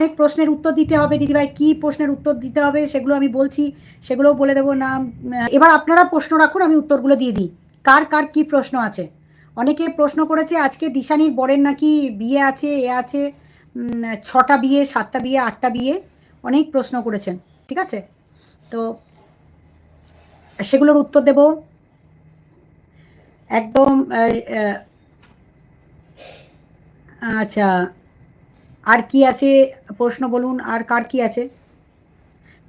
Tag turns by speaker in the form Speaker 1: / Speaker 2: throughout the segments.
Speaker 1: অনেক প্রশ্নের উত্তর দিতে হবে, দিদিভাই। কি প্রশ্নের উত্তর দিতে হবে সেগুলো আমি বলছি, সেগুলোও বলে দেবো না এবার আপনারা প্রশ্ন রাখুন, আমি উত্তরগুলো দিয়ে দিই। কার কার কি প্রশ্ন আছে? অনেকে প্রশ্ন করেছে, আজকে দিশানির বরের নাকি বিয়ে আছে, এ আছে ছটা বিয়ে, সাতটা বিয়ে, আটটা বিয়ে? অনেক প্রশ্ন করেছেন, ঠিক আছে? তো সেগুলোর উত্তর দেব। একদম আচ্ছা। আর কি আছে? প্রশ্ন বলুন, আর কার কি আছে?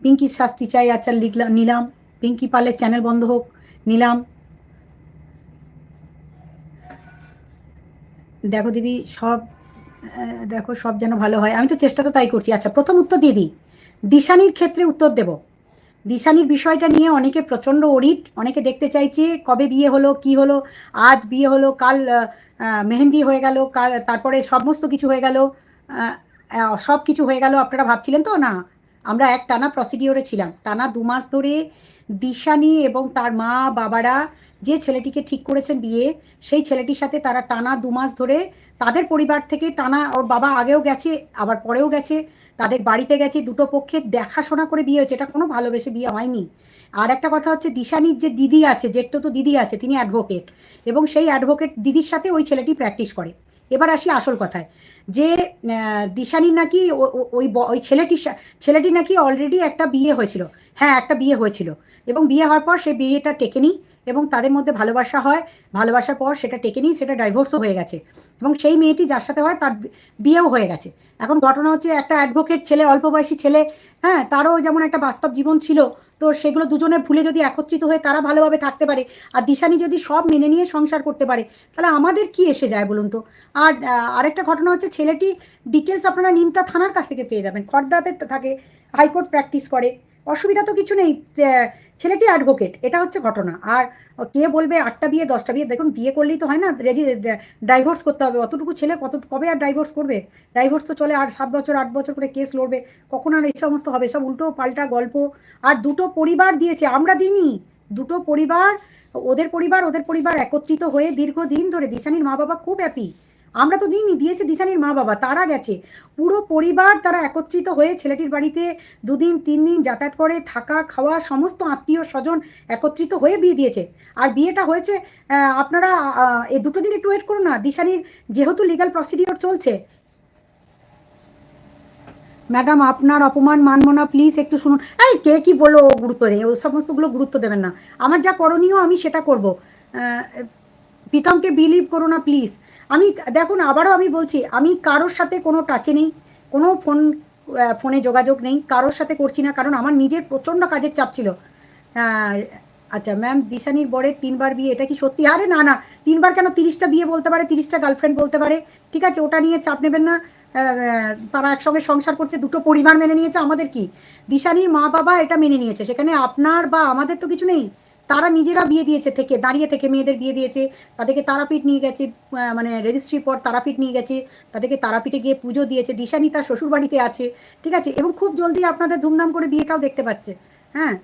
Speaker 1: পিঙ্কি শাস্তি চাই আচ্ছা লিখলাম নিলাম। পিঙ্কি পালের চ্যানেল বন্ধ হোক, নিলাম। দেখো দিদি, সব দেখো, সব যেন ভালো হয়। আমি তো চেষ্টা তো তাই করছি। আচ্ছা প্রথম উত্তর দিয়ে দিই। দিশানির ক্ষেত্রে উত্তর দেব। দিশানির বিষয়টা নিয়ে অনেকে প্রচণ্ড অডিট অনেকে দেখতে চাইছে কবে বিয়ে হলো, কি হলো, আজ বিয়ে হলো, কাল মেহেন্দি হয়ে গেল, কাল, তারপরে সমস্ত কিছু হয়ে গেল। সব কিছু হয়ে গেল, আপনারা ভাবছিলেন তো? না, আমরা এক টানা প্রসিডিওরে ছিলাম। টানা দু মাস ধরে দিশানি এবং তার মা, বাবারা যে ছেলেটিকে ঠিক করেছেন বিয়ে, সেই ছেলেটির সাথে তারা টানা দু মাস ধরে তাদের পরিবার থেকে টানা, ওর বাবা আগেও গেছে, আবার পরেও গেছে, তাদের বাড়িতে গেছে, দুটো পক্ষে দেখাশোনা করে বিয়ে হয়েছে। এটা কোনো ভালোবেসে বিয়ে হয়নি। আর একটা কথা হচ্ছে, দিশানির যে দিদি আছে জেঠতো তো দিদি আছে, তিনি অ্যাডভোকেট এবং সেই অ্যাডভোকেট দিদির সাথে ওই ছেলেটি প্র্যাকটিস করে। এবার আসি আসল কথায়। যে দিশানির নাকি ওই ওই ছেলেটি ছেলেটি নাকি অলরেডি একটা বিয়ে হয়েছিল। হ্যাঁ একটা বিয়ে হয়েছিল। এবং বিয়ে হওয়ার পর সে বিয়েটা টেকেনি। এবং তাদের মধ্যে ভালোবাসা হয়, ভালোবাসার পর সেটা টেকেনি সেটা ডাইভোর্সও হয়ে গেছে। এবং সেই মেয়েটি যার সাথে হয় তার বিয়েও হয়ে গেছে। এখন ঘটনা হচ্ছে একটা অ্যাডভোকেট ছেলে, অল্প বয়সী ছেলে হ্যাঁ তারও যেমন একটা বাস্তব জীবন ছিল, তো সেগুলো দুজনে ভুলে যদি একত্রিত হয়ে তারা ভালোভাবে থাকতে পারে আর দিশানি যদি সব মেনে নিয়ে সংসার করতে পারে, তাহলে আমাদের কি এসে যায় বলুন তো? আর আরেকটা ঘটনা হচ্ছে ছেলেটি ডিটেলস আপনারা নিমতা থানার কাছ থেকে পেয়ে যাবেন। খর্দাতে থাকে, হাইকোর্ট প্র্যাকটিস করে। অসুবিধা তো কিছু নেই ছেলেটি অ্যাডভোকেট এটা হচ্ছে ঘটনা। আর কে বলবে আটটা বিয়ে, দশটা বিয়ে? দেখুন, বিয়ে করলেই তো হয় না রেজি ডাইভোর্স করতে হবে। অতটুকু ছেলে কত, কবে আর ডাইভোর্স করবে? ডাইভোর্স তো চলে, আর সাত বছর, আট বছর করে কেস লড়বে। কখন আর এই সমস্ত হবে? সব উল্টো পাল্টা গল্প। আর দুটো পরিবার দিয়েছে, আমরা দিইনি। দুটো পরিবার, ওদের পরিবার ওদের পরিবার একত্রিত হয়ে দীর্ঘদিন ধরে, দিশানির মা বাবা খুব হ্যাপি আমরা তো দিইনি দিয়েছে দিশানির মা বাবা, তারা গেছে। পুরো পরিবার তারা একত্রিত হয়ে ছেলেটির বাড়িতে দুদিন, তিন দিন যাতায়াত করে, থাকা, খাওয়া, সমস্ত আত্মীয় স্বজন একত্রিত হয়ে বিয়ে দিয়েছে। আর বিয়েটা হয়েছে আপনারা এ দুটো দিন একটু ওয়েট করুন না, দিশানির যেহেতু লিগাল প্রসিডিওর চলছে। ম্যাডাম, আপনার অপমান মানব না প্লিজ একটু শুনুন। এই, কে কি বলল ও গুরুত্ব নেই ওই সমস্তগুলো গুরুত্ব দেবেন না। আমার যা করণীয় আমি সেটা করব। প্রীতমকে বিলিভ করো না প্লিজ আমি দেখুন আবারও আমি বলছি, আমি কারোর সাথে কোনো টাচে নেই, কোনো ফোন ফোনে যোগাযোগ নেই, কারোর সাথে করছি না, কারণ আমার নিজের প্রচণ্ড কাজের চাপ ছিল। আচ্ছা ম্যাম দিশানির বরের তিনবার বিয়ে, এটা কি সত্যি? আরে না না, তিনবার কেন তিরিশটা বিয়ে বলতে পারে, তিরিশটা গার্লফ্রেন্ড বলতে পারে? ঠিক আছে, ওটা নিয়ে চাপ নেবেন না। তারা একসঙ্গে সংসার করছে, দুটো পরিবার মেনে নিয়েছে, আমাদের কি? দিশানির মা বাবা এটা মেনে নিয়েছে, সেখানে আপনার বা আমাদের তো কিছু নেই। তারা নিজেরা বিয়ে দিয়েছে থেকে, দাঁড়িয়ে থেকে মেয়েদের বিয়ে দিয়েছে, তাদেরকে তারাপীঠ নিয়ে গেছে মানে রেজিস্ট্রির পর তারাপীঠ নিয়ে গেছে, তাদেরকে তারাপীঠে গিয়ে পুজো দিয়েছে দিশানি তার শ্বশুরবাড়িতে আছে, ঠিক আছে? এবং খুব জলদি আপনাদের ধুমধাম করে বিয়েটাও দেখতে পাচ্ছে হ্যাঁ?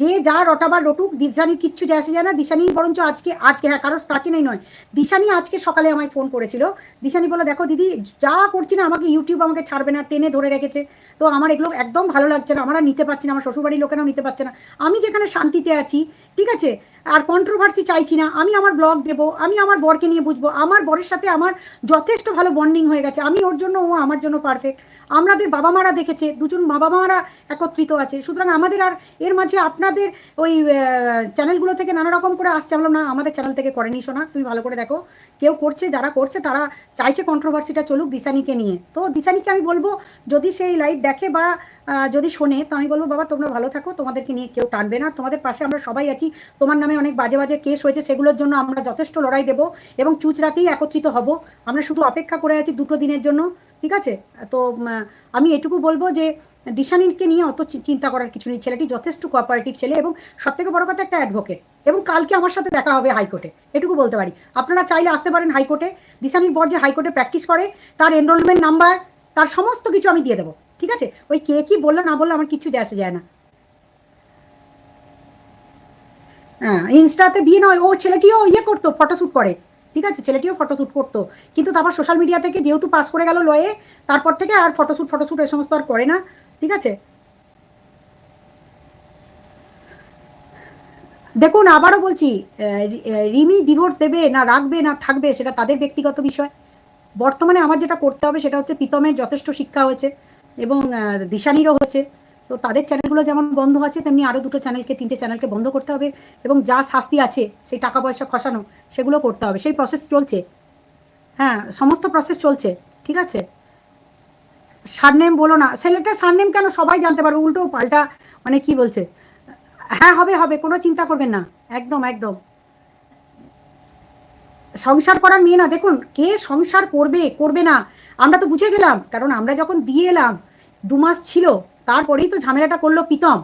Speaker 1: যে যা রটাবার রটুক, দিশানির কিচ্ছু যায় আসে যায় না দিশানি বরঞ্চ আজকে আজকে হ্যাঁ কারোর নেই নয়, দিশানি আজকে সকালে আমায় ফোন করেছিল, দিশানি বলে, দেখো দিদি, যা করছি না, আমাকে ইউটিউব আমাকে ছাড়বে না, টেনে ধরে রেখেছে তো আমার এগুলো একদম ভালো লাগছে না, আমরা নিতে পারছি না, আমার শ্বশুরবাড়ির লোকেরাও নিতে পারছে না। আমি যেখানে শান্তিতে আছি, ঠিক আছে? আর কন্ট্রোভার্সি চাইছি না, আমি আমার ব্লগ দেব, আমি আমার বরকে নিয়ে বুঝব, আমার বরের সাথে আমার যথেষ্ট ভালো বন্ডিং হয়ে গেছে, আমি ওর জন্য, ও আমার জন্য পারফেক্ট আমাদের বাবা মারা দেখেছে, দুজন বাবা মারা একত্রিত আছে, সুতরাং আমাদের আর এর মাঝে আপনাদের ওই চ্যানেলগুলো থেকে নানা রকম করে আসছে আমরা না, আমাদের চ্যানেল থেকে করেনি শোনা তুমি ভালো করে দেখো, কেউ করছে, যারা করছে, তারা চাইছে কন্ট্রোভার্সিটা চলুক দিশানিকে নিয়ে। তো দিশানিকে আমি বলব, যদি সেই লাইভ দেখে বা যদি শোনে, তো আমি বলব, বাবা, তোমরা ভালো থাকো, তোমাদেরকে নিয়ে কেউ টানবে না। তোমাদের পাশে আমরা সবাই আছি। তোমার নামে অনেক বাজে বাজে কেস হয়েছে, সেগুলোর জন্য আমরা যথেষ্ট লড়াই দেবো এবং চুচরাতেই একত্রিত হব। আমরা শুধু অপেক্ষা করে আছি দুটো দিনের জন্য, ঠিক আছে? তো আমি এটুকু বলব যে, দিশানিকে নিয়ে অত চিন্তা করার কিছু নেই। ছেলেটি যথেষ্ট কোঅপারেটিভ ছেলে এবং সবথেকে বড় কথা একটা অ্যাডভোকেট এবং কালকে আমার সাথে দেখা হবে হাইকোর্টে, এটুকু বলতে পারি। আপনারা চাইলে আসতে পারেন হাইকোর্টে। দিশানির বর যে হাইকোর্টে প্র্যাকটিস করে, তার এনরোলমেন্ট নাম্বার তার সমস্ত কিছু আমি দিয়ে দেবো। ঠিক আছে? ওই কে কি বলল না বলল আমার যায় আসে যায় না। হ্যাঁ ইনস্টাতে বিয়ে নয় ও ছেলেটিও ইয়ে করতো ফটোশ্যুট করে। ঠিক আছে? ছেলেটিও ফটোশ্যুট করতো। কিন্তু তারপর সোশ্যাল মিডিয়া থেকে যেহেতু পাস করে গেল লয়ে, তারপর থেকে আর ফটোশ্যুট ফটোশ্যুট এ সমস্ত আর করে না। ঠিক আছে? দেখুন, আবারও বলছি রিমি ডিভোর্স দেবে না রাখবে না থাকবে সেটা তাদের ব্যক্তিগত বিষয়। বর্তমানে আমার যেটা করতে হবে সেটা হচ্ছে প্রীতমের যথেষ্ট শিক্ষা হয়েছে। এবং দিশানিরও হয়েছে। তো তাদের চ্যানেলগুলো যেমন বন্ধ আছে, তেমনি আরও দুটো চ্যানেলকে, তিনটে চ্যানেলকে বন্ধ করতে হবে এবং যা শাস্তি আছে, সেই টাকা পয়সা খসানো, সেগুলো করতে হবে। সেই প্রসেস চলছে। হ্যাঁ সমস্ত প্রসেস চলছে। ঠিক আছে? সারনেম বলো না। ছেলেটার সারনেম কেন সবাই জানতে পারবে? উল্টো পাল্টা মানে কি বলছে? হ্যাঁ হবে হবে, কোনো চিন্তা করবেন না। একদম একদম। সংসার করার মেয়ে না। দেখুন, কে সংসার করবে করবে না? আমরা তো বুঝে গেলাম। কারণ আমরা যখন দিয়ে এলাম দু মাস ছিল, তারপরেই তো ঝামেলাটা করল প্রীতম।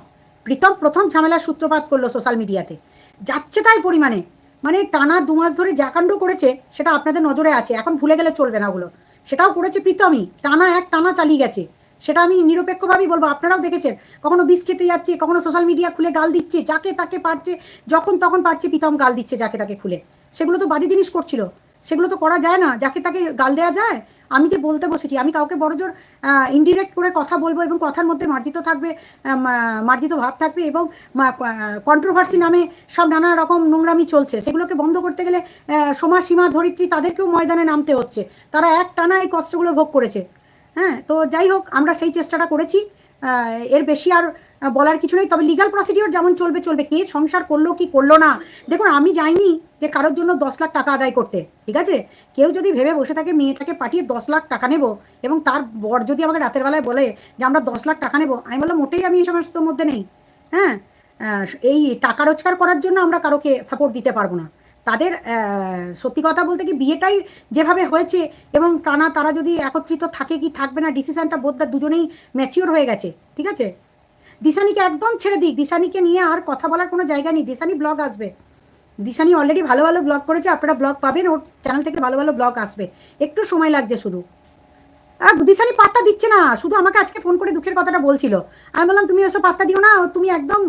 Speaker 1: প্রীতম প্রথম ঝামেলার সূত্রপাত করল সোশ্যাল মিডিয়াতে যাচ্ছে তাই পরিমাণে। মানে টানা দু মাস ধরে যা কাণ্ড করেছে, সেটা আপনাদের নজরে আছে। এখন ভুলে গেলে চলবে না ওগুলো। সেটাও করেছে প্রীতমই। টানা এক, টানা চালিয়ে গেছে। সেটা আমি নিরপেক্ষভাবেই বলব, আপনারাও দেখেছেন। কখনো বিষ খেতে যাচ্ছে, কখনো সোশ্যাল মিডিয়া খুলে গাল দিচ্ছে, যাকে তাকে পারছে, যখন তখন পারছে প্রীতম গাল দিচ্ছে যাকে তাকে খুলে। সেগুলো তো বাজে জিনিস করছিল। সেগুলো তো করা যায় না, যাকে তাকে গাল দেওয়া যায় আমি যে বলতে বসেছি, আমি কাউকে বড়জোর ইনডিরেক্ট করে কথা বলব এবং কথার মধ্যে মার্জিত থাকবে মার্জিত ভাব থাকবে এবং কন্ট্রোভার্সি নামে সব নানা রকম নোংরামি চলছে। সেগুলোকে বন্ধ করতে গেলে সীমা ধরিত্রী তাদেরকেও ময়দানে নামতে হচ্ছে। তারা এক টানা এই কষ্টগুলো ভোগ করেছে। হ্যাঁ তো যাই হোক, আমরা সেই চেষ্টাটা করেছি। এর বেশি আর বলার কিছু নেই। তবে লিগাল প্রসিডিওর যেমন চলবে চলবে। কে সংসার করল, কি করল না? দেখুন, আমি যাইনি যে কারোর জন্য দশ লাখ টাকা আদায় করতে, ঠিক আছে? কেউ যদি ভেবে বসে থাকে, মেয়েটাকে পাঠিয়ে দশ লাখ টাকা নেব এবং তার বর যদি আমাকে রাতের বেলায় বলে যে আমরা দশ লাখ টাকা নেব, আমি বললাম, মোটেই আমি এই সমস্ত মধ্যে নেই। হ্যাঁ? এই টাকা রোজগার করার জন্য আমরা কারোকে সাপোর্ট দিতে পারব না। তাদের সত্যি কথা বলতে কি বিয়েটাই যেভাবে হয়েছে এবং টানা তারা যদি একত্রিত থাকে কি থাকবে না ডিসিশনটা বোধ দুজনেই ম্যাচিওর হয়ে গেছে, ঠিক আছে? দিশানিকে একদম ছেড়ে দিক। দিশানিকে নিয়ে আর কথা বলার কোনো জায়গা নেই। দিশানি ব্লগ আসবে। দিশানি অলরেডি ভালো ভালো ব্লগ করেছে, আপনারা ব্লগ পাবেন, ওর চ্যানেল থেকে ভালো ভালো ব্লগ আসবে। একটু সময় লাগছে শুধু। আর দিশানি পাত্তা দিচ্ছে না, শুধু আমাকে আজকে ফোন করে দুঃখের কথাটা বলছিল। আমি বললাম, তুমি এসব পাত্তা দিও না, তুমি একদম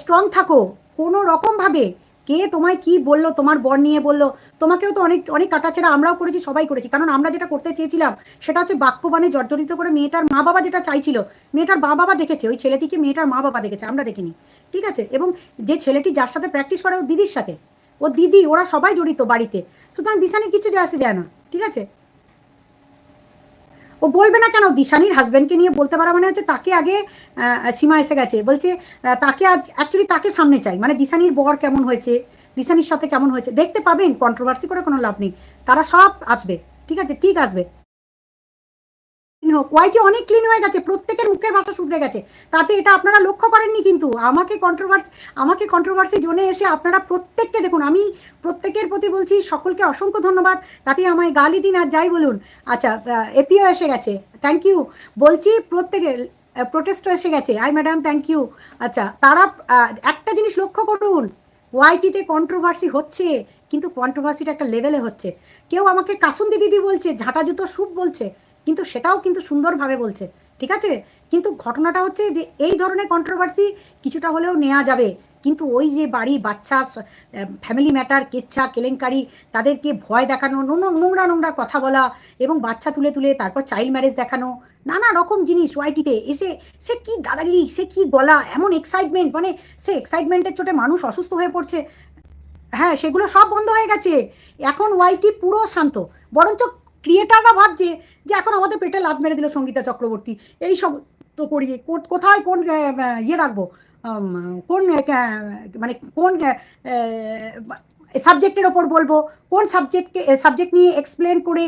Speaker 1: স্ট্রং থাকো। কোনো রকমভাবে কে তোমায় কি বলল, তোমার বর নিয়ে বলল? তোমাকেও তো অনেক অনেক কাটাছেড়া আমরাও করেছি, সবাই করেছি। কারণ আমরা যেটা করতে চেয়েছিলাম, সেটা হচ্ছে বাক্যবাণে জর্জরিত করে মেয়েটার মা বাবা যেটা চাইছিল, মেয়েটার মা বাবা দেখেছে ওই ছেলেটিকে মেয়েটার মা বাবা দেখেছে আমরা দেখিনি। ঠিক আছে? এবং যে ছেলেটি যার সাথে প্র্যাকটিস করে, ও দিদির সাথে। ও দিদি, ওরা সবাই জড়িত বাড়িতে। সুতরাং দিশানির কিছু যায় আসে যায় না। ঠিক আছে? ও বলবে না কেন? দিশানির হাজব্যান্ডকে নিয়ে বলতে পারা মানে হচ্ছে তাকে আগে সীমা এসে গেছে। বলছে তাকে আজ অ্যাকচুয়ালি তাকে সামনে চাই। মানে দিশানির বর কেমন হয়েছে? দিশানির সাথে কেমন হয়েছে? দেখতে পাবেন। কন্ট্রোভার্সি করে কোনো লাভ নেই। তারা সব আসবে। ঠিক আছে? ঠিক আসবে। হোক ওয়াইটি অনেক ক্লিন হয়ে গেছে, প্রত্যেকের মুখের ভাষা শুধরে গেছে। তাতে এটা আপনারা লক্ষ্য করেননি কিন্তু, আমাকে কন্ট্রোভার্সি আমাকে কন্ট্রোভার্সি জোনে এসে আপনারা প্রত্যেককে দেখুন, আমি প্রত্যেকের প্রতি বলছি, সকলকে অসংখ্য ধন্যবাদ, তাতে আমায় গালি দিন আর যাই বলুন। আচ্ছা এপিও এসে গেছে থ্যাংক ইউ বলছি প্রত্যেকের প্রোটেস্টও এসে গেছে, আই ম্যাডাম থ্যাংক ইউ আচ্ছা তারা একটা জিনিস লক্ষ্য করুন ওয়াইটিতে কন্ট্রোভার্সি হচ্ছে, কিন্তু কন্ট্রোভার্সিটা একটা লেভেলে হচ্ছে। কেউ আমাকে কাসুন্দি দিদি বলছে, ঝাঁটা জুতো স্যুপ বলছে কিন্তু সেটাও কিন্তু সুন্দরভাবে বলছে, ঠিক আছে? কিন্তু ঘটনাটা হচ্ছে যে এই ধরনের কন্ট্রোভার্সি কিছুটা হলেও নেওয়া যাবে। কিন্তু ওই যে বাড়ি, বাচ্চা ফ্যামিলি ম্যাটার কেচ্ছা, কেলেঙ্কারি, তাদেরকে ভয় দেখানো নোংরা নোংরা কথা বলা এবং বাচ্চা তুলে তুলে তারপর চাইল্ড ম্যারেজ দেখানো, নানা রকম জিনিস ওয়াইটিতে এসে সে কি দাদাগিরি, সে কি গলা, এমন এক্সাইটমেন্ট মানে সে এক্সাইটমেন্টের চোটে মানুষ অসুস্থ হয়ে পড়ছে। হ্যাঁ সেগুলো সব বন্ধ হয়ে গেছে। এখন ওয়াইটি পুরো শান্ত, বরঞ্চ ক্রিয়েটাররা ভাবছে যে এখন আমাদের পেটে লাভ মেরে দিল সঙ্গীতা চক্রবর্তী। এই সব তো করি কোথায় কোন ইয়ে রাখব? কোন মানে কোন সাবজেক্টের ওপর বলব? কোন সাবজেক্টকে সাবজেক্ট নিয়ে এক্সপ্লেন করে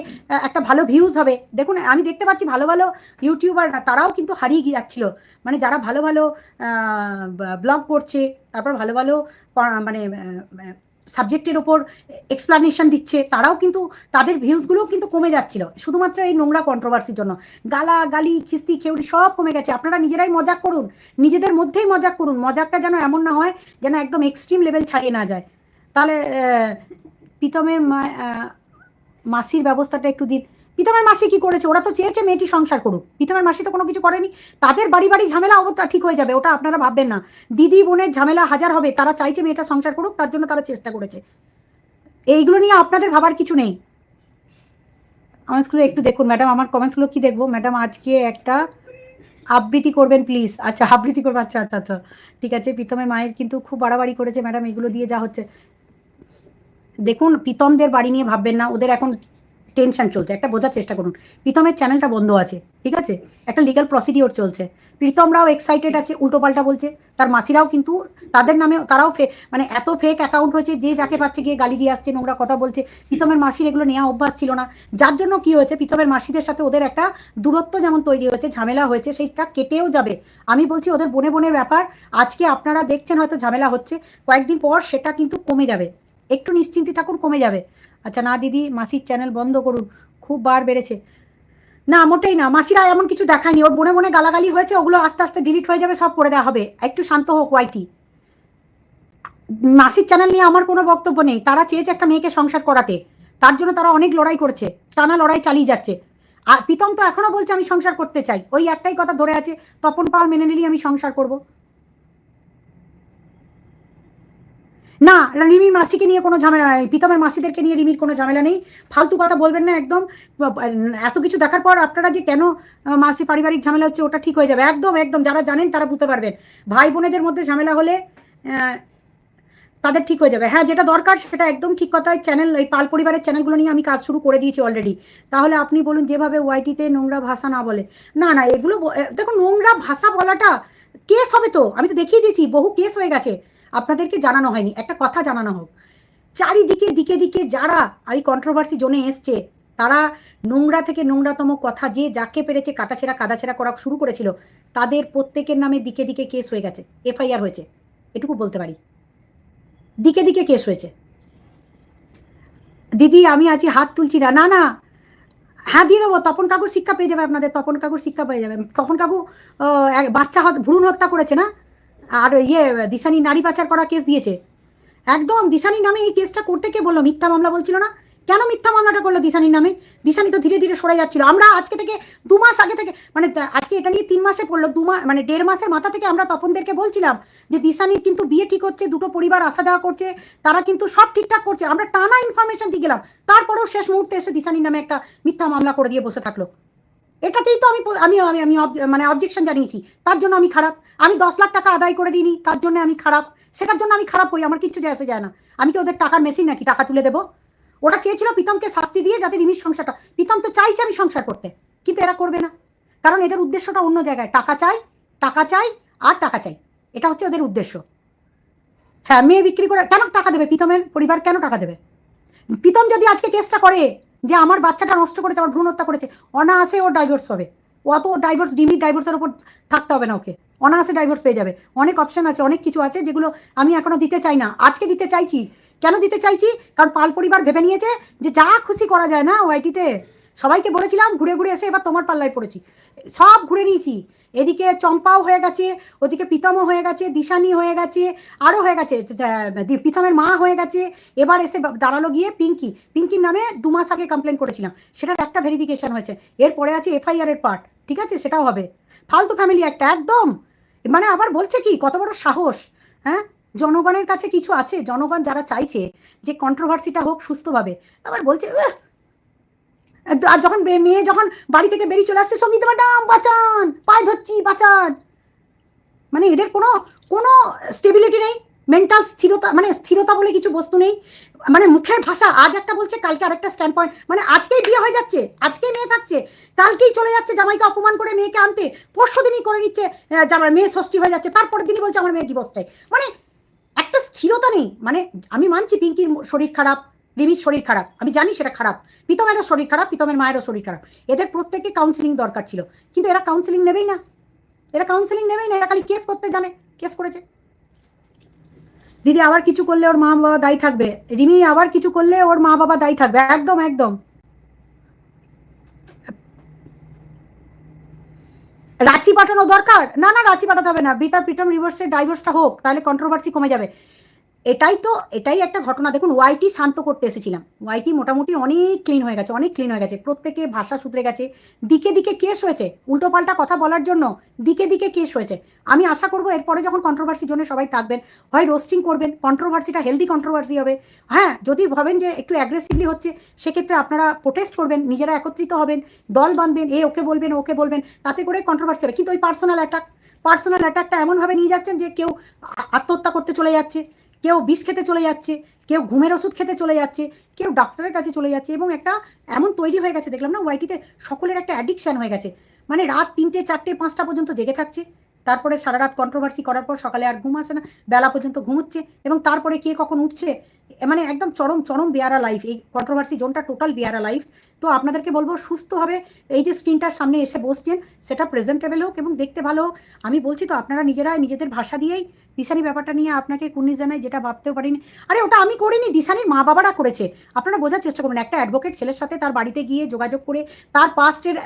Speaker 1: একটা ভালো ভিউজ হবে? দেখুন, আমি দেখতে পাচ্ছি ভালো ভালো ইউটিউবার তারাও কিন্তু হারিয়ে গিয়ে যাচ্ছিল। মানে যারা ভালো ভালো ব্লগ করছে, তারপর ভালো ভালো মানে সাবজেক্টের ওপর এক্সপ্লানেশন দিচ্ছে, তারাও কিন্তু তাদের ভিউজগুলোও কিন্তু কমে যাচ্ছিল। শুধুমাত্র এই নোংরা কন্ট্রোভার্সির জন্য। গালা, গালি, খিস্তি খেউড়ি সব কমে গেছে। আপনারা নিজেরাই মজাক করুন। নিজেদের মধ্যেই মজাক করুন। মজাকটা যেন এমন না হয়, যেন একদম এক্সট্রিম লেভেল ছাড়িয়ে না যায়। তাহলে প্রীতমের মাসির ব্যবস্থাটা একটু দিন প্রীতমের মাসি কি করেছে? ওরা তো চেয়েছে মেয়েটি সংসার করুক। প্রীতমের মাসি তো কোনো কিছু করেনি। তাদের বাড়ি বাড়ি ঝামেলা অবস্থা ঠিক হয়ে যাবে, ওটা আপনারা ভাববেন না। দিদি বোনের ঝামেলা হাজার হবে, তারা চাইছে মেয়েটা সংসার করুক, তার জন্য তারা চেষ্টা করেছে। এইগুলো নিয়ে আপনাদের ভাবার কিছু নেই। কমেন্টসগুলো একটু দেখুন, ম্যাডাম, আমার কমেন্টসগুলো কি দেখব? ম্যাডাম, আজকে একটা আবৃত্তি করবেন, প্লিজ। আচ্ছা আবৃত্তি করব আচ্ছা আচ্ছা আচ্ছা। ঠিক আছে, প্রীতমের মায়ের কিন্তু খুব বাড়াবাড়ি করেছে, ম্যাডাম, এগুলো দিয়ে যা হচ্ছে। দেখুন, প্রীতমদের বাড়ি নিয়ে ভাববেন না, ওদের এখন টেনশন চলছে, একটা বোঝার চেষ্টা করুন। প্রীতমের চ্যানেলটা বন্ধ আছে, ঠিক আছে? একটা লিগাল প্রসিডিওর চলছে। প্রীতমরাও এক্সাইটেড আছে, উল্টোপাল্টা বলছে। তার মাসিরাও কিন্তু তাদের নামে তারাও ফে মানে এত ফেক অ্যাকাউন্ট হয়েছে, যে যাকে পাচ্ছে গিয়ে গালি দিয়ে আসছে, নোংরা কথা বলছে। প্রীতমের মাসির এগুলো নেওয়া অভ্যাস ছিল না। যার জন্য কি হয়েছে, প্রীতমের মাসিদের সাথে ওদের একটা দূরত্ব যেমন তৈরি হয়েছে, ঝামেলা হয়েছে, সেইটা কেটেও যাবে। আমি বলছি, ওদের বনে বনের ব্যাপার। আজকে আপনারা দেখছেন হয়তো ঝামেলা হচ্ছে। কয়েকদিন পর সেটা কিন্তু কমে যাবে। একটু নিশ্চিন্তি থাকুন, কমে যাবে। আচ্ছা না দিদি, মাসির চ্যানেল বন্ধ করুন, খুব বার বেড়েছে। না, মোটেই না, মাসিরা এমন কিছু দেখায়নি, ওর বনে বনে গালাগালি হয়েছে, ওগুলো আস্তে আস্তে ডিলিট হয়ে যাবে, সব করে দেওয়া হবে। একটু শান্ত হোক ওয়াইটি মাসির চ্যানেল নিয়ে আমার কোনো বক্তব্য নেই, তারা চেয়েছে একটা মেয়েকে সংসার করাতে। তার জন্য তারা অনেক লড়াই করছে, টানা লড়াই চালিয়ে যাচ্ছে। আর প্রীতম তো এখনও বলছে আমি সংসার করতে চাই। ওই একটাই কথা ধরে আছে, তপন পাল মেনে নিলেই আমি সংসার করব। না রিমির মাসিকে নিয়ে কোনো ঝামেলা নেই প্রীতমের মাসিদেরকে নিয়ে রিমির কোনো ঝামেলা নেই। ফালতু কথা বলবেন না একদম। এত কিছু দেখার পর আপনারা যে কেন মাসি পারিবারিক ঝামেলা হচ্ছে, ওটা ঠিক হয়ে যাবে। একদম একদম, যারা জানেন তারা বুঝতে পারবেন। ভাই বোনেদের মধ্যে ঝামেলা হলে তাদের ঠিক হয়ে যাবে। হ্যাঁ যেটা দরকার সেটা একদম ঠিক কথা চ্যানেল এই পাল পরিবারের চ্যানেলগুলো নিয়ে আমি কাজ শুরু করে দিয়েছি অলরেডি তাহলে আপনি বলুন যেভাবে ওয়াইটিতে নোংরা ভাষা না বলে। না না, এগুলো দেখুন, নোংরা ভাষা বলাটা কেস হবে তো। আমি তো দেখিয়ে দিয়েছি, বহু কেস হয়ে গেছে। আপনাদেরকে জানানো হয়নি, একটা কথা জানানো হোক। চারিদিকে, দিকে দিকে যারা এই কন্ট্রোভার্সি জোনে এসছে, তারা নোংরা থেকে নোংরাতম কথা যে যাকে পেরেছে কাটাছেড়া, কাদাছেড়া করা শুরু করেছিল, তাদের প্রত্যেকের নামে দিকে দিকে কেস হয়ে গেছে, এফআইআর হয়েছে। এটুকু বলতে পারি। দিকে দিকে কেস হয়েছে। দিদি, আমি আছি, হাত তুলছি না। না না। হ্যাঁ দিয়ে দেবো। তপন কাকুর শিক্ষা পেয়ে যাবে আপনাদের। তপন কাকুর শিক্ষা পেয়ে যাবে। তপন কাকু বাচ্চা ভ্রূণ হত্যা করেছে না? আর ইয়ে দিশানি নারী পাচার করা কেস দিয়েছে। একদম, দিশানির নামে এই কেসটা করতে কে বলল? মিথ্যা মামলা বলছিল না? কেন মিথ্যা মামলাটা করল দিশানির নামে? দিশানি তো ধীরে ধীরে সরে যাচ্ছিল। আমরা আজকে থেকে দু মাস আগে থেকে মানে আজকে এটা নিয়ে তিন মাসে পড়ল, দু মাস মানে দেড় মাসের মাথা থেকে আমরা তপনদেরকে বলছিলাম যে দিশানির কিন্তু বিয়ে ঠিক হচ্ছে, দুটো পরিবার আসা যাওয়া করছে, তারা কিন্তু সব ঠিকঠাক করছে। আমরা টানা ইনফরমেশন দিয়ে গেলাম। তারপরেও শেষ মুহূর্তে এসে দিশানির নামে একটা মিথ্যা মামলা করে দিয়ে বসে থাকল। এটাতেই তো আমি আমি আমি আমি মানে অবজেকশন জানিয়েছি। তার জন্য আমি খারাপ। আমি দশ লাখ টাকা আদায় করে দিইনি, তার জন্য আমি খারাপ। সেটার জন্য আমি খারাপ হই, আমার কিচ্ছু যায় যায় না। আমি কি ওদের টাকার মেশিন নাকি? টাকা তুলে দেবো? ওরা চেয়েছিল প্রীতমকে শাস্তি দিয়ে যাতে রিমির সংসারটা, প্রীতম তো চাইছে আমি সংসার করতে, কিন্তু এরা করবে না। কারণ এদের উদ্দেশ্যটা অন্য জায়গায়। টাকা চাই টাকা চাই, আর টাকা চাই। এটা হচ্ছে ওদের উদ্দেশ্য। হ্যাঁ মেয়ে বিক্রি করে, কেন টাকা দেবে প্রীতমের পরিবার? কেন টাকা দেবে? প্রীতম যদি আজকে কেসটা করে যে আমার বাচ্চাটা নষ্ট করেছে, আমার ভ্রূণ হত্যা করেছে, অনায়াসে ও ডাইভোর্স পাবে অত ডাইভোর্স ডিমিট ডাইভোর্সের ওপর থাকতে হবে না ওকে। অনায়াসে ডাইভোর্স পেয়ে যাবে। অনেক অপশান আছে, অনেক কিছু আছে যেগুলো আমি এখনও দিতে চাই না। আজকে দিতে চাইছি। কেন দিতে চাইছি? কারণ পাল পরিবার ভেবে নিয়েছে যে যা খুশি করা যায় না ওয়াইটিতে। সবাইকে বলেছিলাম, ঘুরে ঘুরে এসে এবার তোমার পাল্লায় পড়েছি। সব ঘুরে নিয়েছি। এদিকে চম্পাও হয়ে গেছে ওদিকে প্রীতমও হয়ে গেছে দিশানি হয়ে গেছে আরও হয়ে গেছে প্রীতমের মা হয়ে গেছে এবার এসে দাঁড়াল গিয়ে পিঙ্কি। পিঙ্কির নামে দু মাস আগে কমপ্লেন করেছিলাম। সেটার একটা ভেরিফিকেশন হয়েছে। এরপরে আছে এফআইআর এর পার্ট ঠিক আছে? সেটাও হবে। ফালতু ফ্যামিলি একটা একদম! মানে আবার বলছে কি কত বড় সাহস হ্যাঁ? জনগণের কাছে কিছু আছে জনগণ যারা চাইছে যে কন্ট্রোভার্সিটা হোক সুস্থভাবে আবার বলছে "উহ, আর যখন মেয়ে যখন বাড়ি থেকে বেরিয়ে চলে আসছে, সংগীত ম্যাডাম, বাঁচান, পায়ে ধরছি, বাঁচান। মানে এদের কোনো কোনো স্টেবিলিটি নেই মেন্টাল স্থিরতা মানে স্থিরতা বলে কিছু বস্তু নেই। মানে মুখের ভাষা আজ একটা বলছে, কালকে আরেকটা স্ট্যান্ড পয়েন্ট মানে আজকেই বিয়ে হয়ে যাচ্ছে, আজকেই মেয়ে থাকছে, কালকেই চলে যাচ্ছে জামাইকে অপমান করে মেয়েকে আনতে, পরশু দিনই করে নিচ্ছে জামাই, মেয়ে ষষ্ঠী হয়ে যাচ্ছে, তারপরের দিনই বলছে আমার মেয়ে ডিভোর্স চাই। মানে একটা স্থিরতা নেই মানে আমি মানছি পিঙ্কির শরীর খারাপ রিমির শরীর খারাপ। আমি জানি সেটা খারাপ। প্রীতমেরও শরীর খারাপ প্রীতমের মায়েরও শরীর খারাপ। এদের প্রত্যেককে কাউন্সিলিং দরকার ছিল। কিন্তু এরা কাউন্সিলিং নেবেই না। এরা কাউন্সিলিং নেবেই না, এরা খালি কেস করতে জানে কেস করেছে। দিদি, আবার কিছু করলে ওর মা বাবা দায়ী থাকবে। রিমি, আবার কিছু করলে ওর মা বাবা দায়ী থাকবে। একদম একদম। রাঁচি পাঠানো দরকার? না না, রাঁচি পাঠাতে হবে না। বিতা পিটম রিভার্সের ডাইভোর্সটা হোক, তাহলে কন্ট্রোভার্সি কমে যাবে। এটাই তো, এটাই একটা ঘটনা। দেখুন ওয়াইটি শান্ত করতে এসেছিলাম। ওয়াইটি মোটামুটি অনেক ক্লিন হয়ে গেছে, অনেক ক্লিন হয়ে গেছে। প্রত্যেকে ভাষা সুধরে গেছে। দিকে দিকে কেস হয়েছে। উল্টোপাল্টা কথা বলার জন্য দিকে দিকে কেস হয়েছে। আমি আশা করব এরপরে যখন কন্ট্রোভার্সি জন্য সবাই থাকবেন, হয় রোস্টিং করবেন কন্ট্রোভার্সিটা হেলদি কন্ট্রোভার্সি হবে। হ্যাঁ যদি ভাবেন যে একটু অ্যাগ্রেসিভলি হচ্ছে, সেক্ষেত্রে আপনারা প্রোটেস্ট করবেন, নিজেরা একত্রিত হবেন, দল বাঁধবেন এ ওকে বলবেন ওকে বলবেন, তাতে করে কন্ট্রোভার্সি হবে। কিন্তু ওই পার্সোনাল অ্যাটাক পার্সোনাল অ্যাটাকটা এমনভাবে নিয়ে যাচ্ছেন যে কেউ আত্মহত্যা করতে চলে যাচ্ছে। কেউ বিষ খেতে চলে যাচ্ছে, কেউ ঘুমের ওষুধ খেতে চলে যাচ্ছে, কেউ ডাক্তারের কাছে চলে যাচ্ছে এবং একটা এমন তৈরি হয়ে গেছে, দেখলাম না ওয়াইটিতে সকলের একটা অ্যাডিকশান হয়ে গেছে। মানে রাত তিনটে, চারটে, পাঁচটা পর্যন্ত জেগে থাকছে। তারপরে সারা রাত কন্ট্রোভার্সি করার পর সকালে আর ঘুম আসে না, বেলা পর্যন্ত ঘুমোচ্ছে এবং তারপরে কে কখন উঠছে মানে একদম চরম চরম বেয়ারা লাইফ এই কন্ট্রোভার্সি জোনটা টোটাল বেয়ারা লাইফ তো আপনাদেরকে বলব, সুস্থভাবে এই যে স্ক্রিনটার সামনে এসে বসছেন, সেটা প্রেজেন্টেবল হোক এবং দেখতে ভালো হোক। আমি বলছি তো, আপনারা নিজেরা নিজেদের ভাষা দিয়েই দিশানি ব্যাপারটা নিয়ে আপনাকে কুর্নি জানায় যেটা ভাবতেও পারিনি। আরে, ওটা আমি করিনি দিশানির মা বাবারা করেছে। আপনারা বোঝার চেষ্টা করুন, একটা অ্যাডভোকেট ছেলের সাথে তার বাড়িতে গিয়ে যোগাযোগ করে, তার পাস্টের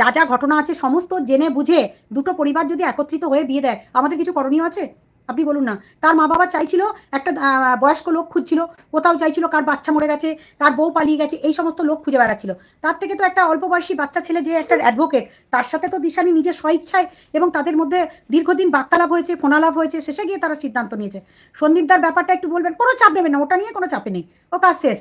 Speaker 1: যা যা ঘটনা আছে, সমস্ত জেনে বুঝে দুটো পরিবার যদি একত্রিত হয়ে বিয়ে দেয়, আমাদের কিছু করণীয় আছে? আপনি বলুন না। তার মা বাবা চাইছিল একটা বয়স্ক লোক খুঁজছিল, কোথাও চাইছিল কার বাচ্চা মরে গেছে, কার বউ পালিয়ে গেছে, এই সমস্ত লোক খুঁজে বেড়াচ্ছিল। তার থেকে তো একটা অল্প বয়সী বাচ্চা ছেলে যে একটা অ্যাডভোকেট তার সাথে তো দিশানি নিজের স্বইচ্ছায় এবং তাদের মধ্যে দীর্ঘদিন বাক্যালাপ হয়েছে, ফোনালাপ হয়েছে, শেষে গিয়ে তারা সিদ্ধান্ত নিয়েছে। সন্দীপদার ব্যাপারটা একটু বলবেন, কোনো চাপ নেবেন না, ওটা নিয়ে কোনো চাপে নেই। ও কাজ শেষ।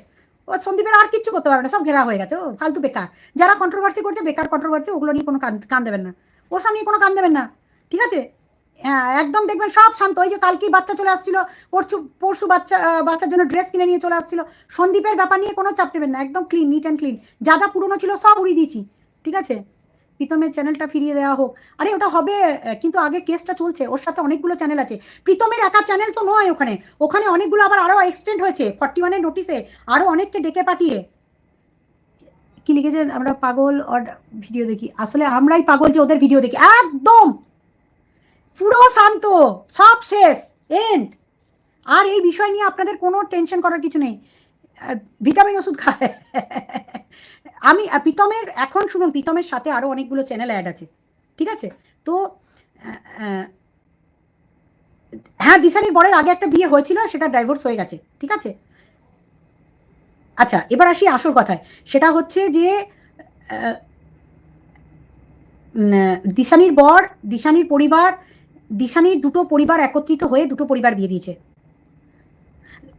Speaker 1: ও সন্দীপের আর কিচ্ছু করতে পারবে না, সব ঘেরা হয়ে গেছে, ও ফালতু বেকার। যারা কন্ট্রোভার্সি করছে, বেকার কন্ট্রোভার্সি ওগুলো নিয়ে কোনো কান কান দেবেন না। ওর সামনে কোনো কান দেবেন না। ঠিক আছে? হ্যাঁ একদম দেখবেন সব শান্ত। ওই যে কালকেই বাচ্চা চলে আসছিল, পরশু পরশু বাচ্চা বাচ্চার জন্য ড্রেস কিনে নিয়ে চলে আসছিল। সন্দীপের ব্যাপার নিয়ে কোনো চাপ নেবেন না, একদম ক্লিন নিট অ্যান্ড ক্লিন যা যা পুরনো ছিল সব উড়িয়ে দিয়েছি, ঠিক আছে? প্রীতমের চ্যানেলটা ফিরিয়ে দেওয়া হোক। আরে, ওটা হবে কিন্তু আগে কেসটা চলছে, ওর সাথে অনেকগুলো চ্যানেল আছে। প্রীতমের একা চ্যানেল তো নয় ওখানে। ওখানে অনেকগুলো আবার আরও এক্সটেন্ড হয়েছে ফর্টি ওয়ানের নোটিসে আরও অনেককে ডেকে পাঠিয়ে। কি লিখেছেন আমরা, পাগল অর ভিডিও দেখি। আসলে আমরাই পাগল যে ওদের ভিডিও দেখি। একদম! পুরো শান্ত, সব শেষ এন্ড আর এই বিষয় নিয়ে আপনাদের কোনো টেনশন করার কিছু নেই। ভিটামিন ওষুধ খায় আমি প্রীতমের, এখন শুনুন, প্রীতমের সাথে আরও অনেকগুলো চ্যানেল অ্যাড আছে। ঠিক আছে? তো হ্যাঁ দিশানির বরের আগে একটা বিয়ে হয়েছিল, সেটা ডাইভোর্স হয়ে গেছে। ঠিক আছে? আচ্ছা এবার আসি আসল কথায়। সেটা হচ্ছে যে দিশানির বর, দিশানির পরিবার দিশানির দুটো পরিবার একত্রিত হয়ে দুটো পরিবার বিয়ে দিয়েছে।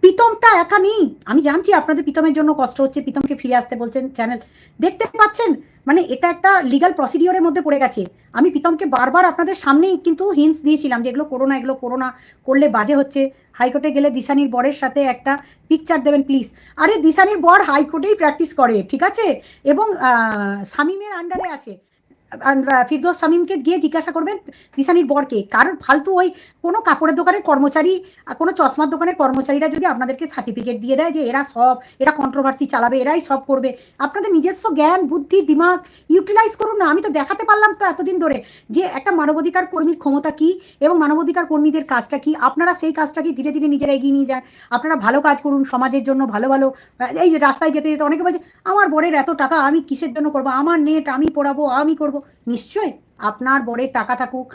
Speaker 1: প্রীতমটা একা নেই। আমি জানছি আপনাদের প্রীতমের জন্য কষ্ট হচ্ছে। প্রীতমকে ফিরে আসতে বলছেন চ্যানেল। দেখতে পাচ্ছেন মানে এটা একটা লিগাল প্রসিডিওরের মধ্যে পড়ে গেছে। আমি প্রীতমকে বারবার আপনাদের সামনেই কিন্তু হিন্টস দিয়েছিলাম যে এগুলো করোনা এগুলো করোনা করলে বাজে হচ্ছে। হাইকোর্টে গেলে দিশানির বরের সাথে একটা পিকচার দেবেন প্লিজ আরে, দিশানির বর হাইকোর্টেই প্র্যাকটিস করে, ঠিক আছে? এবং শামীমের আন্ডারে আছে। ফিরদোস শামীমকে গিয়ে জিজ্ঞাসা করবেন দিশানির বরকে, কারণ ফালতু ওই কোনো কাপড়ের দোকানের কর্মচারী, কোনো চশমার দোকানের কর্মচারীরা যদি আপনাদেরকে সার্টিফিকেট দিয়ে দেয় যে এরা সব, এরা কন্ট্রোভার্সি চালাবে, এরাই সব করবে, আপনাদের নিজস্ব জ্ঞান, বুদ্ধি, দিমাগ ইউটিলাইজ করুন না। আমি তো দেখাতে পারলাম তো এতদিন ধরে যে একটা মানবাধিকার কর্মীর ক্ষমতা কী এবং মানবাধিকার কর্মীদের কাজটা কী? আপনারা সেই কাজটাকে ধীরে ধীরে নিজেরা এগিয়ে নিয়ে যান? আপনারা ভালো কাজ করুন সমাজের জন্য, ভালো ভালো। এই যে রাস্তায় যেতে যেতে অনেকে বলছে, আমার বরের এত টাকা, আমি কিসের জন্য করব? আমার নেট আমি পড়াবো, আমি করব। নিশ্চয়ই আপনার বরের টাকা থাকুক।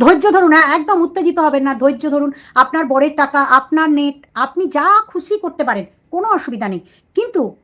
Speaker 1: ধৈর্য ধরুন হ্যাঁ একদম উত্তেজিত হবেন না, ধৈর্য ধরুন। আপনার বরের টাকা, আপনার নেট, আপনি যা খুশি করতে পারেন, কোনো অসুবিধা নেই। কিন্তু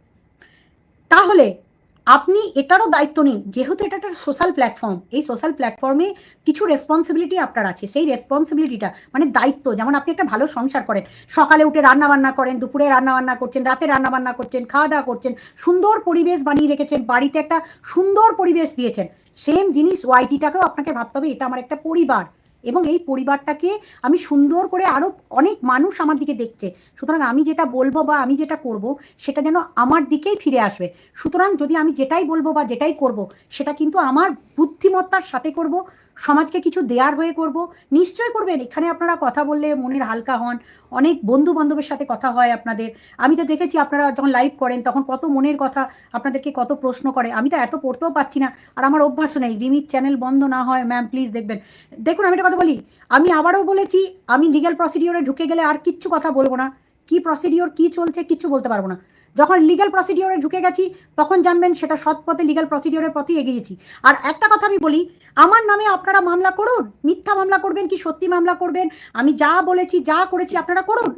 Speaker 1: তাহলে আপনি এটারও দায়িত্ব নিন, যেহেতু এটা একটা সোশ্যাল প্ল্যাটফর্ম এই সোশ্যাল প্ল্যাটফর্মে কিছু রেসপন্সিবিলিটি আপনার আছে। সেই রেসপন্সিবিলিটিটা মানে দায়িত্ব, যেমন আপনি একটা ভালো সংসার করেন, সকালে উঠে রান্না বান্না করেন, দুপুরে রান্না বান্না করছেন, রাতে রান্না বান্না করছেন খাওয়া দাওয়া করছেন, সুন্দর পরিবেশ বানিয়ে রেখেছেন, বাড়িতে একটা সুন্দর পরিবেশ দিয়েছেন সেম জিনিস ওয়াইটিটাকেও আপনাকে ভাবতে হবে, এটা আমার একটা পরিবার। এবং এই পরিবারটাকে আমি সুন্দর করে আরও অনেক মানুষ আমার দিকে দেখছে। সুতরাং আমি যেটা বলব বা আমি যেটা করব, সেটা যেন আমার দিকেই ফিরে আসবে। সুতরাং যদি আমি যেটাই বলব বা যেটাই করব, সেটা কিন্তু আমার বুদ্ধিমত্তার সাথে করব। সমাজকে কিছু দেয়ার হয়ে করব। নিশ্চয় করবেন। এখানে আপনারা কথা বললে মনের হালকা হন। অনেক বন্ধু বান্ধবের সাথে কথা হয় আপনাদের। আমি তো দেখেছি আপনারা যখন লাইভ করেন, তখন কত মনের কথা আপনাদেরকে কত প্রশ্ন করে। আমি তো এত পড়তেও পাচ্ছি না। আর আমার অভ্যাসও নেই। রিমিট চ্যানেল বন্ধ না হয়। ম্যাম প্লিজ দেখবেন। দেখুন, আমি একটা কথা বলি। আমি আবারও বলেছি, আমি লিগ্যাল প্রসিডিওরে ঢুকে গেলে আর কিচ্ছু কথা বলব না। কি প্রসিডিওর কি চলছে, কিচ্ছু বলতে পারব না। যখন লিগ্যাল প্রসিডিওরে ঢুকে গেছি, তখন জানবেন সেটা সৎ পথে লিগ্যাল প্রসিডিওরের পথে এগিয়েছি আর একটা কথা আমি বলি, আমার নামে আপনারা মামলা করুন, মিথ্যা মামলা করবেন কি সত্যি মামলা করবেন, আমি যা বলেছি, যা করেছি আপনারা করুন।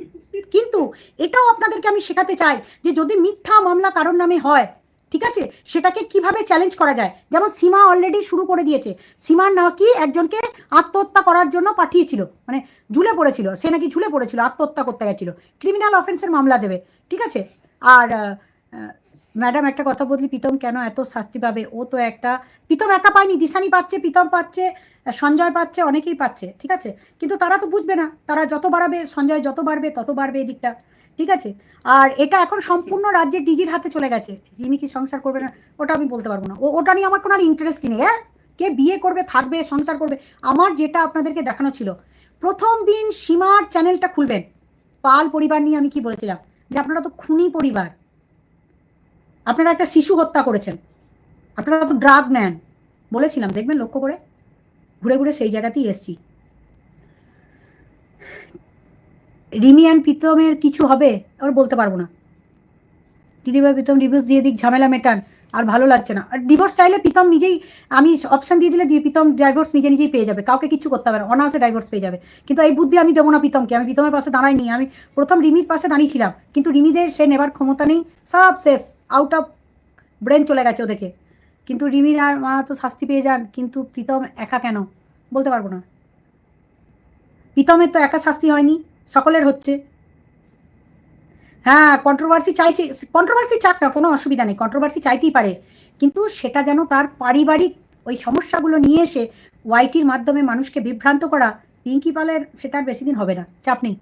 Speaker 1: কিন্তু এটাও আপনাদেরকে আমি শেখাতে চাই যে যদি মিথ্যা মামলা কারোর নামে হয়, ঠিক আছে, সেটাকে কীভাবে চ্যালেঞ্জ করা যায়? যেমন সীমা অলরেডি শুরু করে দিয়েছে। সীমার নাকি একজনকে আত্মহত্যা করার জন্য পাঠিয়েছিল। মানে ঝুলে পড়েছিল, সে নাকি ঝুলে পড়েছিল, আত্মহত্যা করতে গেছিল। ক্রিমিনাল অফেন্সের মামলা দেবে, ঠিক আছে? আর ম্যাডাম একটা কথা বলি, প্রীতম কেন এত শাস্তি পাবে? ও তো একটা, প্রীতম একা পায়নি, দিশানি পাচ্ছে, প্রীতম পাচ্ছে, সঞ্জয় পাচ্ছে, অনেকেই পাচ্ছে, ঠিক আছে? কিন্তু তারা তো বুঝবে না, তারা যত বাড়াবে, সঞ্জয় যত বাড়বে, তত বাড়বে এদিকটা, ঠিক আছে? আর এটা এখন সম্পূর্ণ রাজ্যের ডিজির হাতে চলে গেছে, রিমি কি সংসার করবে না, ওটা আমি বলতে পারব না। ও, ওটা নিয়ে আমার কোনো আর ইন্টারেস্টই নেই হ্যাঁ? কে বিয়ে করবে, থাকবে, সংসার করবে, আমার যেটা আপনাদেরকে দেখানো ছিল, প্রথম দিন সীমার চ্যানেলটা খুলবেন, পাল পরিবার নিয়ে আমি কি বলেছিলাম যে আপনারা তো খুনি পরিবার। আপনারা একটা শিশু হত্যা করেছেন। আপনারা তো ড্রাগ নেন। বলেছিলাম, দেখবেন লক্ষ্য করে? ঘুরে ঘুরে সেই জায়গাতেই এসছি। রিমি অ্যান্ড প্রীতমের কিছু হবে ওর বলতে পারব না। দিদিভাই প্রীতম রিভিউস দিয়ে দিক, ঝামেলা মেটান। আর ভালো লাগছে না। আর ডিভোর্স চাইলে প্রীতম নিজেই, আমি অপশান দিয়ে দিলে দিয়ে প্রীতম ডাইভোর্স নিজে নিজেই পেয়ে যাবে। কাউকে কিছু করতে হবে না, অনায়াসে ডাইভোর্স পেয়ে যাবে। কিন্তু এই বুদ্ধি আমি দেবো না প্রীতমকে, আমি প্রীতমের পাশে দাঁড়াইনি, আমি প্রথম রিমির পাশে দাঁড়িয়েছিলাম। কিন্তু রিমিদের সে নেবার ক্ষমতা নেই, সব শেষ আউট অফ ব্রেন চলে গেছে ওদেরকে। কিন্তু রিমির আর মা তো শাস্তি পেয়ে যান, কিন্তু প্রীতম একা কেন? বলতে পারব না। প্রীতমের তো একা শাস্তি হয়নি, সকলের হচ্ছে। হ্যাঁ কন্ট্রোভার্সি চাইছে কন্ট্রোভার্সি চাক না, কোনো অসুবিধা নেই কন্ট্রোভার্সি চাইতেই পারে। কিন্তু সেটা যেন তার পারিবারিক ওই সমস্যাগুলো নিয়ে এসে ওয়াইটির মাধ্যমে মানুষকে বিভ্রান্ত করা, পিঙ্কি পালের আর বেশি দিন হবে না, চাপ নেই।